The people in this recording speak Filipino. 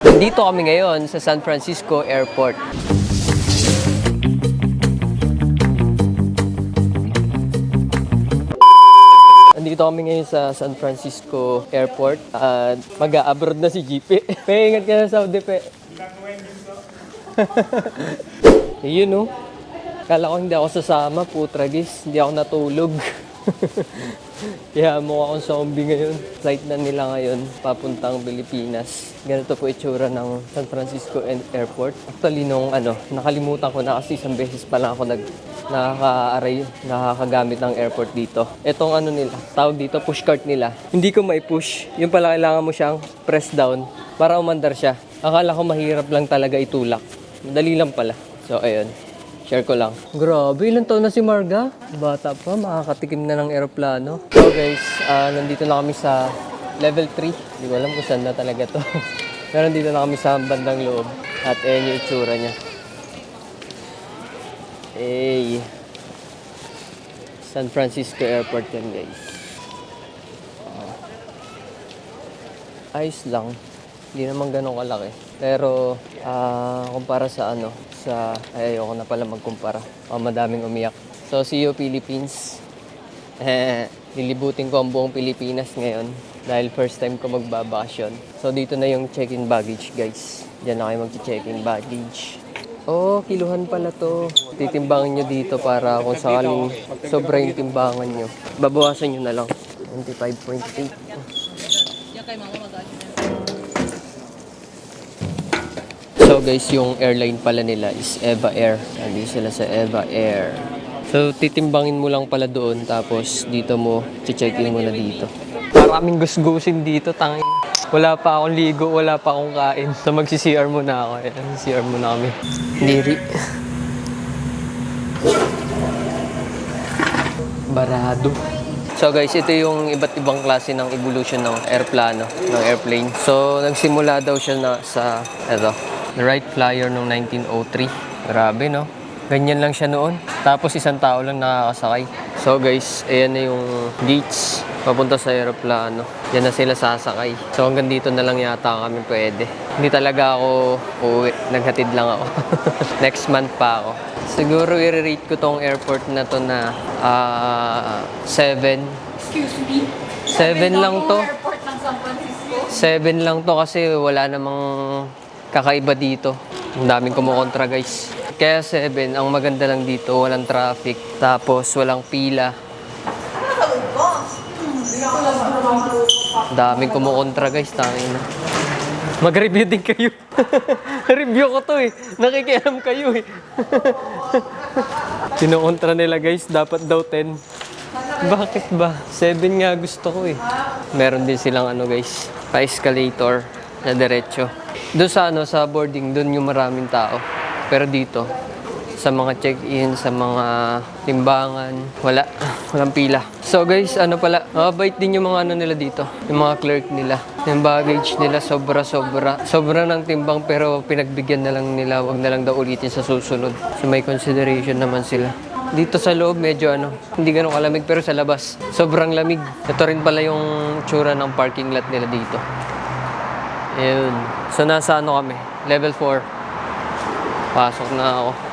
Dito kami ngayon sa San Francisco Airport. Andito kami ngayon sa San Francisco Airport at mag-a-abroad na si GP. Pe, ingat ka na Saudi, pe. Yun, no? Kala ko hindi ako sasama, putragis. Hindi ako natulog. Kaya mukha akong zombie ngayon. Flight na nila ngayon, papuntang Pilipinas. Ganito po itsura ng San Francisco Air- Airport. Actually, nung ano, nakalimutan ko na kasi isang beses pa lang ako nag nakaka-aray, nakakagamit ng airport dito. Itong ano nila, tawag dito, push cart nila. Hindi ko mai-push. Yung pala kailangan mo siyang press down para umandar siya. Akala ko mahirap lang talaga itulak. Madali lang pala. So, ayun. Share ko lang. Grabe, ilang taon na si Marga? Bata pa, makakatikim na ng eroplano. So guys, ah, nandito na kami sa level 3. Hindi ko alam kung saan na talaga to. Pero nandito na kami sa bandang loob. At ayan yung itsura niya. Hey. San Francisco Airport yan guys. Ah. Ayos lang. Hindi naman ganun kalaki. Pero, ah, kumpara sa ano, sa, ay, ayoko na pala magkumpara. Oh, madaming umiyak. So, see you Philippines. Eh, lilibutin ko ang buong Pilipinas ngayon dahil first time ko magbabakasyon. So, dito na yung check-in baggage, guys. Diyan na kayo mag-check-in baggage. Oh, kiluhan pala to. Titimbangin nyo dito para kung sakaling sobra yung timbangan nyo. Babawasan nyo na lang. 25.8. So guys, yung airline pala nila is Eva Air. Nandito sila sa Eva Air. So titimbangin mo lang pala doon tapos dito mo check-in mo na dito. Maraming gusgusin dito, tangin. Wala pa akong ligo, wala pa akong kain. So magsi-CR muna ako. Ayan, CR muna kami. Diri. Barado. So guys, ito yung iba't ibang klase ng evolution ng airplano, ng airplane. So nagsimula daw siya na sa, eto, Wright Flyer noong 1903. Grabe, no? Ganyan lang siya noon. Tapos isang tao lang nakakasakay. So guys, ayan na yung gates papunta sa aeroplano. Yan na sila sasakay. So hanggang dito na lang yata kami pwede. Hindi talaga ako uuwi. Naghatid lang ako. Next month pa ako. Siguro i-rate ko tong airport na to na ah 7. Excuse me? 7 lang to. Airport ng San Francisco? 7 lang to kasi wala namang kakaiba dito. Ang daming kumukontra guys. Kaya 7, ang maganda lang dito, walang traffic, tapos walang pila. Daming kumukontra guys, tangin na. Mag-review din kayo. Review ko to eh. Nakikialam kayo eh. Kinukontra nila guys, dapat daw 10. Bakit ba? 7 nga gusto ko eh. Meron din silang ano guys, pa-escalator na diretso. Doon sa ano, sa boarding, doon yung maraming tao. Pero dito, sa mga check-in, sa mga timbangan, wala. Walang pila. So guys, ano pala, mabait din yung mga ano nila dito. Yung mga clerk nila. Yung baggage nila, sobra-sobra. Sobra ng timbang pero pinagbigyan na lang nila. Wag na lang daw ulitin sa susunod. So may consideration naman sila. Dito sa loob, medyo ano, hindi ganun kalamig pero sa labas, sobrang lamig. Ito rin pala yung tsura ng parking lot nila dito. Ayun. So nasa ano kami? Level 4. Pasok na ako.